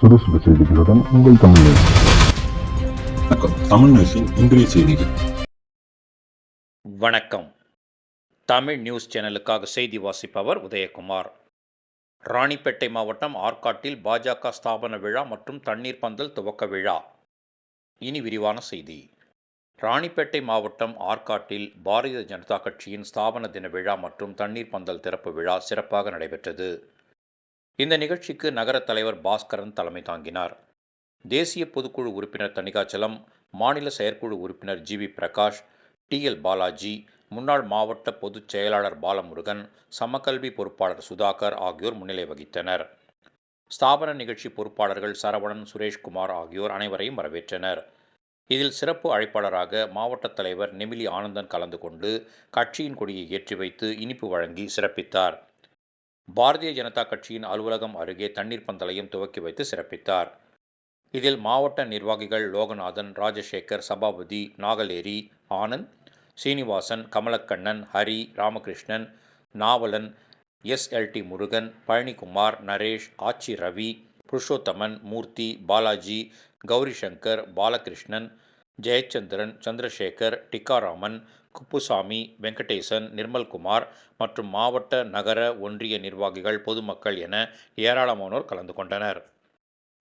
சுறுசுறு செய்திகளுடன் உங்கள் தமிழ் நியூஸ். வணக்கம். தமிழ் நியூஸின் இன்றைய செய்திகள். வணக்கம். தமிழ் நியூஸ் சேனலுக்காக செய்தி வாசிப்பவர் உதயகுமார். ராணிப்பேட்டை மாவட்டம் ஆற்காட்டில் பாஜக ஸ்தாபன விழா மற்றும் தண்ணீர் பந்தல் துவக்க விழா. இனி விரிவான செய்தி. ராணிப்பேட்டை மாவட்டம் ஆற்காட்டில் பாரதிய ஜனதா கட்சியின் ஸ்தாபன தின விழா மற்றும் தண்ணீர் பந்தல் திறப்பு விழா சிறப்பாக நடைபெற்றது. இந்த நிகழ்ச்சிக்கு நகர தலைவர் பாஸ்கரன் தலைமை தாங்கினார். தேசிய பொதுக்குழு உறுப்பினர் தணிகாச்சலம் மாநில செயற்குழு உறுப்பினர் G V Prakash T L Balaji முன்னாள் மாவட்ட பொதுச் செயலாளர் பாலமுருகன் சமக்கல்வி பொறுப்பாளர் சுதாகர் ஆகியோர் முன்னிலை வகித்தனர். ஸ்தாபன நிகழ்ச்சி பொறுப்பாளர்கள் சரவணன் சுரேஷ்குமார் ஆகியோர் அனைவரையும் வரவேற்றனர். இதில் சிறப்பு அழைப்பாளராக மாவட்ட தலைவர் நெமிலி ஆனந்தன் கலந்து கொண்டு கட்சியின் கொடியை ஏற்றி வைத்து இனிப்பு வழங்கி சிறப்பித்தார். பாரதிய ஜனதா கட்சியின் அலுவலகம் அருகே தண்ணீர் பந்தலையும் துவக்கி வைத்து சிறப்பித்தார். இதில் மாவட்ட நிர்வாகிகள் லோகநாதன் ராஜசேகர் சபாபதி நாகலேரி ஆனந்த் சீனிவாசன் கமலக்கண்ணன் ஹரி ராமகிருஷ்ணன் நாவலன் எஸ்எல்டி முருகன் பழனிக்குமார் நரேஷ் ஆச்சி ரவி புருஷோத்தமன் மூர்த்தி பாலாஜி கௌரி சங்கர் பாலகிருஷ்ணன் ஜெயச்சந்திரன் சந்திரசேகர் டிக்காராமன் குப்புசாமி வெங்கடேசன் நிர்மல்குமார் மற்றும் மாவட்ட நகர ஒன்றிய நிர்வாகிகள் பொதுமக்கள் என ஏராளமானோர் கலந்து கொண்டனர்.